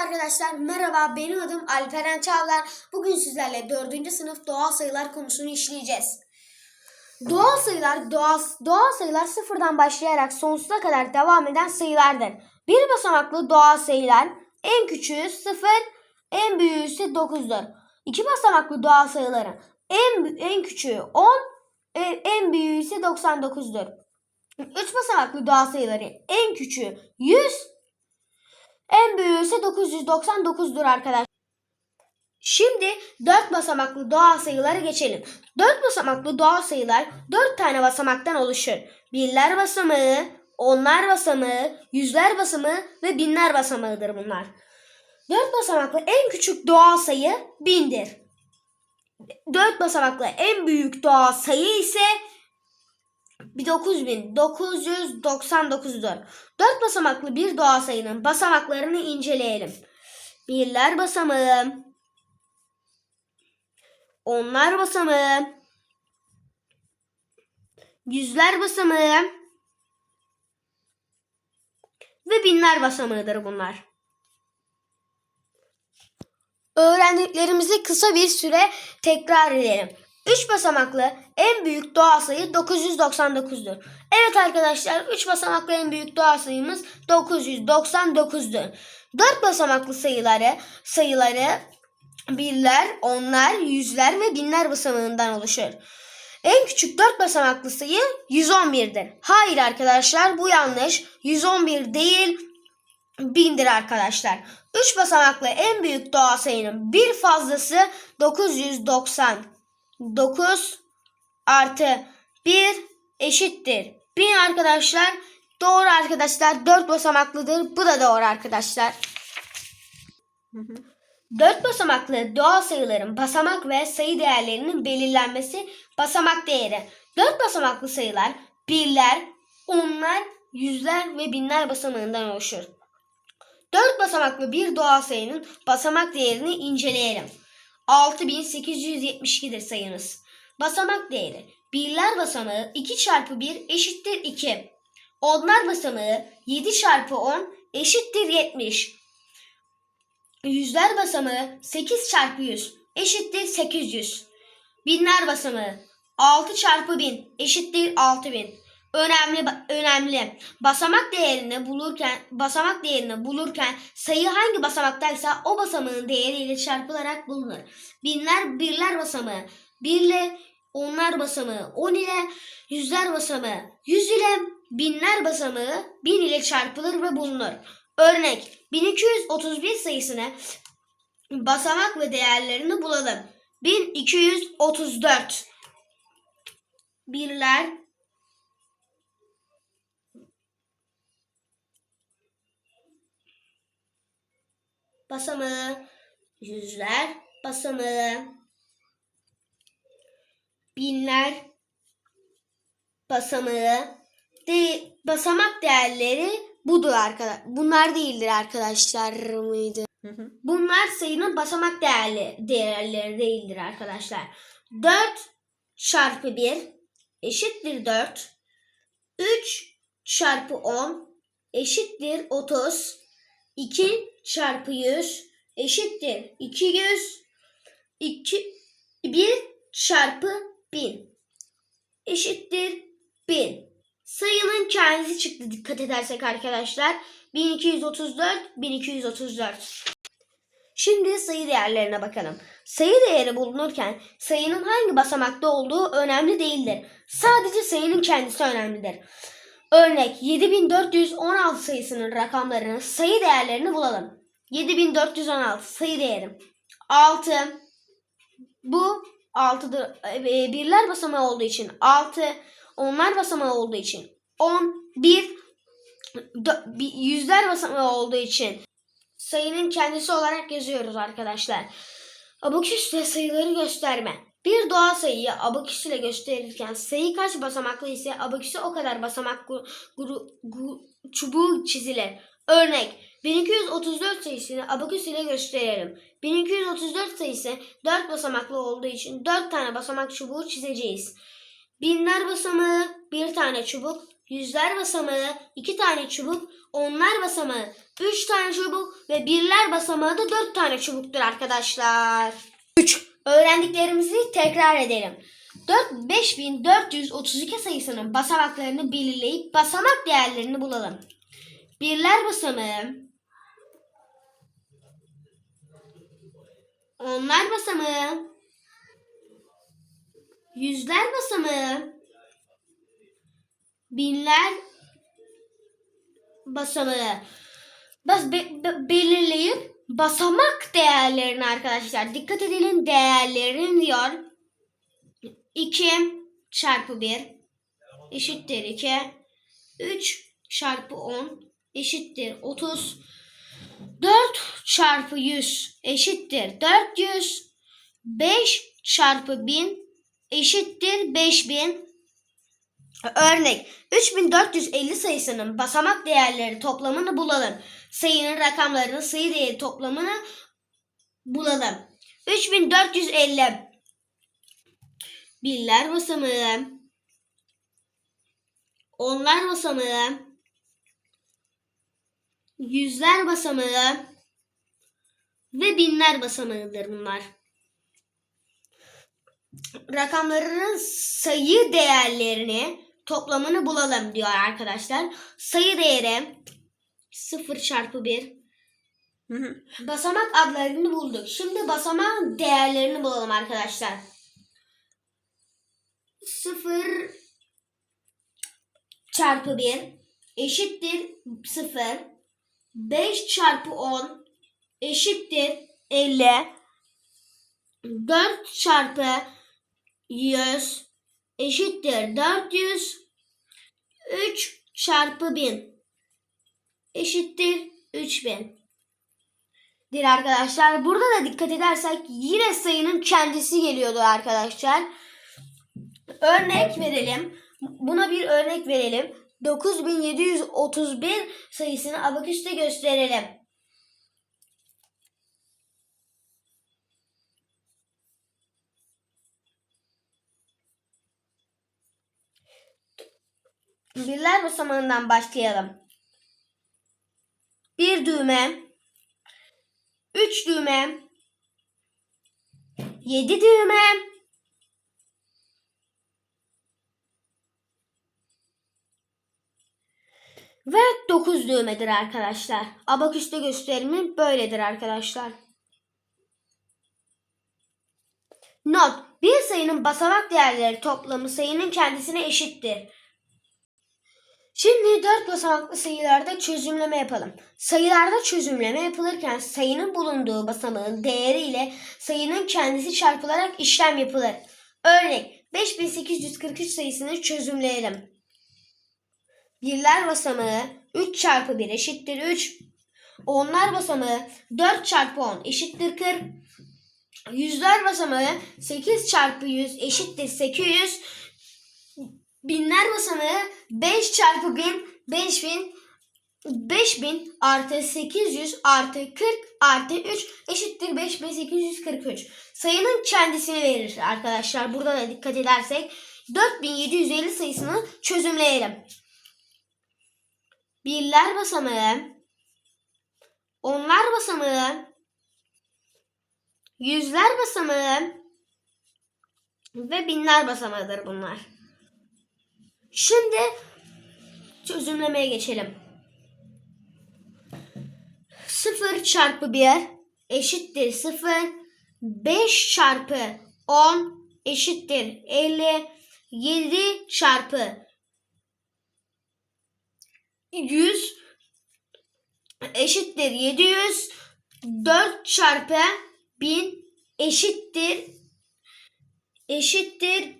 arkadaşlar merhaba benim adım Alperen Çağlar. Bugün sizlerle 4. sınıf doğal sayılar konusunu işleyeceğiz. Doğal sayılar doğal, doğal sayılar sıfırdan başlayarak sonsuza kadar devam eden sayılardır. Bir basamaklı doğal sayılar en küçüğü sıfır, en büyüğü ise 9'dur. İki basamaklı doğal sayıların en en küçüğü 10, e, en büyüğü ise 99'dur. Üç basamaklı doğal sayıları en küçüğü 100, en büyüğü ise 999'dur arkadaşlar. Şimdi 4 basamaklı doğal sayılara geçelim. 4 basamaklı doğal sayılar 4 tane basamaktan oluşur. Birler basamağı, onlar basamağı, yüzler basamağı ve binler basamağıdır bunlar. 4 basamaklı en küçük doğal sayı 1000'dir. 4 basamaklı en büyük doğal sayı ise 9999'dur. 4 basamaklı bir doğal sayının basamaklarını inceleyelim. Birler basamağı, onlar basamağı, yüzler basamağı ve binler basamağıdır bunlar. Öğrendiklerimizi kısa bir süre tekrar edelim. 3 basamaklı en büyük doğal sayı 999'dur. Evet arkadaşlar 3 basamaklı en büyük doğal sayımız 999'dur. 4 basamaklı sayıları sayıları birler, onlar, yüzler ve binler basamağından oluşur. En küçük 4 basamaklı sayı 111'dir. Hayır arkadaşlar bu yanlış. 111 değil 1000'dir arkadaşlar. 3 basamaklı en büyük doğal sayının bir fazlası 990. 9 artı 1 eşittir. 1000 arkadaşlar. Doğru arkadaşlar. 4 basamaklıdır. Bu da doğru arkadaşlar. 4 basamaklı doğal sayıların basamak ve sayı değerlerinin belirlenmesi basamak değeri. 4 basamaklı sayılar birler, onlar, yüzler ve binler basamağından oluşur. 4 basamaklı bir doğal sayının basamak değerini inceleyelim. 6872'dir sayınız. Basamak değeri. Birler basamağı 2 çarpı 1 eşittir 2. Onlar basamağı 7 çarpı 10 eşittir 70. Yüzler basamağı 8 çarpı 100 eşittir 800. Binler basamağı 6 çarpı 1000 eşittir 6000. Önemli önemli. Basamak değerini bulurken basamak değerini bulurken sayı hangi basamaktaysa o basamağın değeriyle çarpılarak bulunur. Binler birler basamağı 1 ile onlar basamağı 10 ile yüzler basamağı 100 ile binler basamağı 1000 ile çarpılır ve bulunur. Örnek 1231 sayısını basamak ve değerlerini bulalım. 1234 birler basamağı, yüzler basamağı, binler basamağı, de, basamak değerleri budur arkadaşlar. Bunlar değildir arkadaşlar mıydı? Bunlar sayının basamak değerli, değerleri değildir arkadaşlar. 4 çarpı 1 eşittir 4. 3 çarpı 10 eşittir 30. 2 çarpı 100 eşittir 200. 2, 1 çarpı 1000 eşittir 1000. Sayının kendisi çıktı dikkat edersek arkadaşlar. 1234, 1234. Şimdi sayı değerlerine bakalım. Sayı değeri bulunurken sayının hangi basamakta olduğu önemli değildir. Sadece sayının kendisi önemlidir. Örnek 7416 sayısının rakamlarını, sayı değerlerini bulalım. 7416 sayı değerim. 6 bu 6'dır. E, birler basamağı olduğu için 6, onlar basamağı olduğu için 10, 1, yüzler basamağı olduğu için sayının kendisi olarak yazıyoruz arkadaşlar. Abaküsle sayıları gösterme. Bir doğal sayıyı abaküs ile gösterirken sayı kaç basamaklı ise abaküse o kadar basamak gu, gu, gu, çubuğu çizilir. Örnek 1234 sayısını abaküs ile gösterelim. 1234 sayısı 4 basamaklı olduğu için 4 tane basamak çubuğu çizeceğiz. Binler basamağı bir tane çubuk, yüzler basamağı 2 tane çubuk, onlar basamağı 3 tane çubuk ve birler basamağı da 4 tane çubuktur arkadaşlar. 3. Öğrendiklerimizi tekrar edelim. 4 5432 sayısının basamaklarını belirleyip basamak değerlerini bulalım. Birler basamağı, onlar basamağı, yüzler basamağı, binler basamağı bas be- be- belirleyip basamak değerlerini arkadaşlar. Dikkat edelim değerlerin diyor. 2 çarpı 1 eşittir 2 3 çarpı 10 eşittir 30 4 çarpı 100 eşittir 400 5 çarpı 1000 eşittir 5000 Örnek 3450 sayısının basamak değerleri toplamını bulalım. Sayının rakamlarının sayı değeri toplamını bulalım. 3450 birler basamağı onlar basamağı yüzler basamağı ve binler basamağıdır bunlar. Rakamlarının sayı değerlerini toplamını bulalım diyor arkadaşlar. Sayı değeri 0 çarpı 1 basamak adlarını bulduk. Şimdi basamak değerlerini bulalım arkadaşlar. 0 çarpı 1 eşittir 0. 5 çarpı 10 eşittir 50. 4 çarpı 100 eşittir 400. 3 çarpı 1000 eşittir 3000. Dir arkadaşlar. Burada da dikkat edersek yine sayının kendisi geliyordu arkadaşlar. Örnek verelim. Buna bir örnek verelim. 9731 sayısını abaküste gösterelim. Birler basamağından başlayalım. Bir düğme, üç düğme, yedi düğme, ve dokuz düğmedir arkadaşlar. Abaküste gösterimi böyledir arkadaşlar. Not. Bir sayının basamak değerleri toplamı sayının kendisine eşittir. Şimdi dört basamaklı sayılarda çözümleme yapalım. Sayılarda çözümleme yapılırken sayının bulunduğu basamağın değeri ile sayının kendisi çarpılarak işlem yapılır. Örnek 5843 sayısını çözümleyelim. Birler basamağı 3 çarpı 1 eşittir 3. Onlar basamağı 4 çarpı 10 eşittir 40. Yüzler basamağı 8 çarpı 100 eşittir 800. Binler basamağı 5 çarpı 1000 5000 5000 artı 800 artı 40 artı 3 eşittir 5843. Sayının kendisini verir arkadaşlar. Burada da dikkat edersek 4750 sayısını çözümleyelim. Birler basamağı, onlar basamağı, yüzler basamağı ve binler basamağıdır bunlar. Şimdi çözümlemeye geçelim. 0 çarpı 1 eşittir 0. 5 çarpı 10 eşittir 50. 7 çarpı 100 eşittir 700. 4 çarpı 1000 eşittir eşittir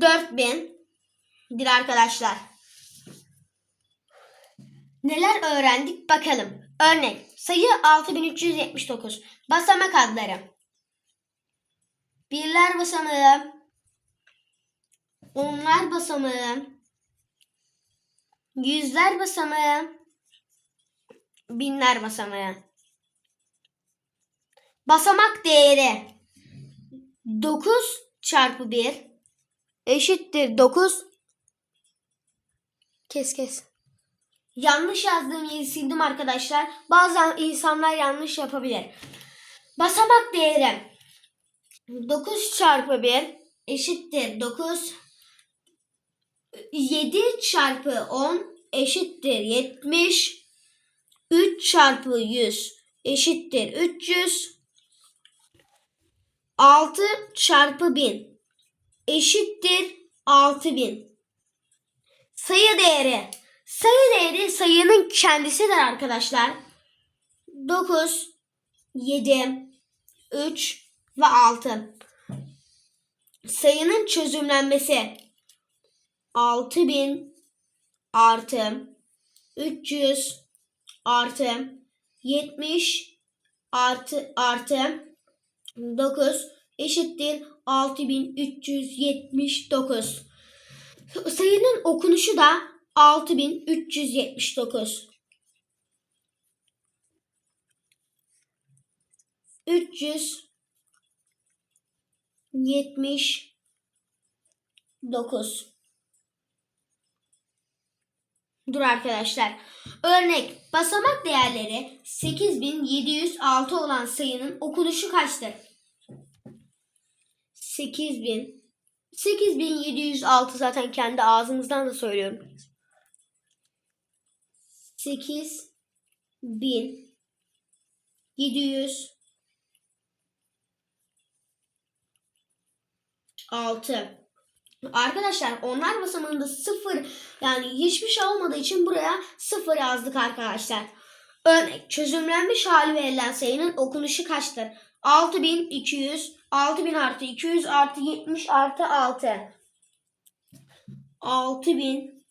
4000 dir arkadaşlar. Neler öğrendik bakalım. Örnek sayı 6379. Basamak adları. Birler basamağı. Onlar basamağı. Yüzler basamağı. Binler basamağı. Basamak değeri 9 çarpı 1 eşittir 9. Kes kes. Yanlış yazdığım yeri sildim arkadaşlar. Bazen insanlar yanlış yapabilir. Basamak değeri 9 çarpı 1 eşittir 9. 7 çarpı 10 eşittir 70. 3 çarpı 100 eşittir 300. 6 çarpı 1000 eşittir 6000. Sayı değeri. Sayı değeri sayının kendisidir arkadaşlar. 9, 7, 3 ve 6. Sayının çözümlenmesi 6000 artı 300 artı 70 artı artı 9 eşittir 6379. Sayının okunuşu da 6379. 379. Dur arkadaşlar. Örnek basamak değerleri 8706 olan sayının okunuşu kaçtır? 8000 8706 zaten kendi ağzımızdan da söylüyorum. 8700 6 Arkadaşlar onlar basamağında sıfır yani hiçbir şey olmadığı için buraya sıfır yazdık arkadaşlar. Örnek çözümlenmiş hali verilen sayının okunuşu kaçtır? 6200 6000 artı 200 artı 70 artı 6 6000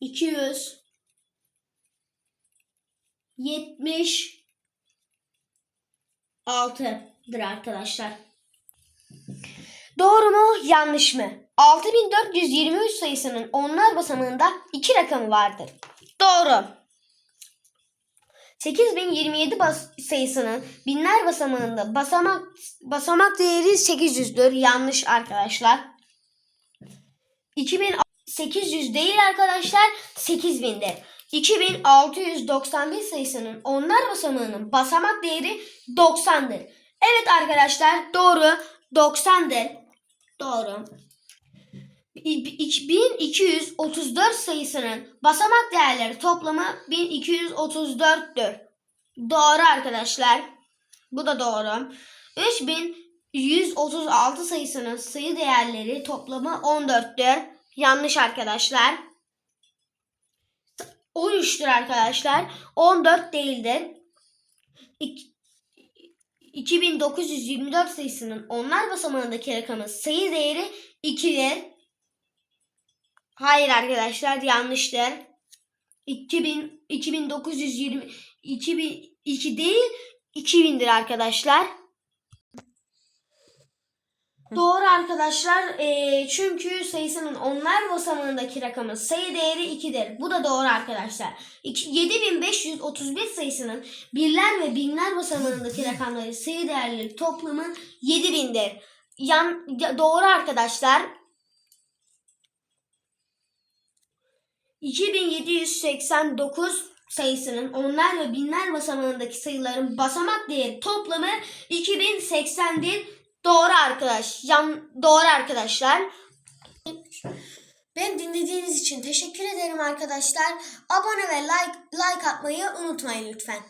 200 70 6'dır arkadaşlar. Doğru mu yanlış mı? 6423 sayısının onlar basamağında iki rakamı vardır. Doğru. 8027 bas sayısının binler basamağında basamak basamak değeri 800'dür. Yanlış arkadaşlar. 2800 değil arkadaşlar 8000'dir. 2691 sayısının onlar basamağının basamak değeri 90'dır. Evet arkadaşlar doğru 90'dır. Doğru. 1234 sayısının basamak değerleri toplamı 1234'tür. Doğru arkadaşlar. Bu da doğru. 3136 sayısının sayı değerleri toplamı 14'tür. Yanlış arkadaşlar. 13'tür arkadaşlar. 14 değildir. 2924 sayısının onlar basamağındaki rakamın sayı değeri 2'dir. Hayır arkadaşlar yanlıştır. 2000 2920 2000 2 değil 2000'dir arkadaşlar. Doğru arkadaşlar. Ee, çünkü sayısının onlar basamağındaki rakamın sayı değeri 2'dir. Bu da doğru arkadaşlar. İki- 7531 sayısının birler ve binler basamağındaki rakamları sayı değerleri toplamı 7000'dir. Yan, ya- doğru arkadaşlar. 2789 sayısının onlar ve binler basamağındaki sayıların basamak değeri toplamı 2080'dir. Doğru arkadaş. Yan, doğru arkadaşlar. Ben dinlediğiniz için teşekkür ederim arkadaşlar. Abone ve like like atmayı unutmayın lütfen.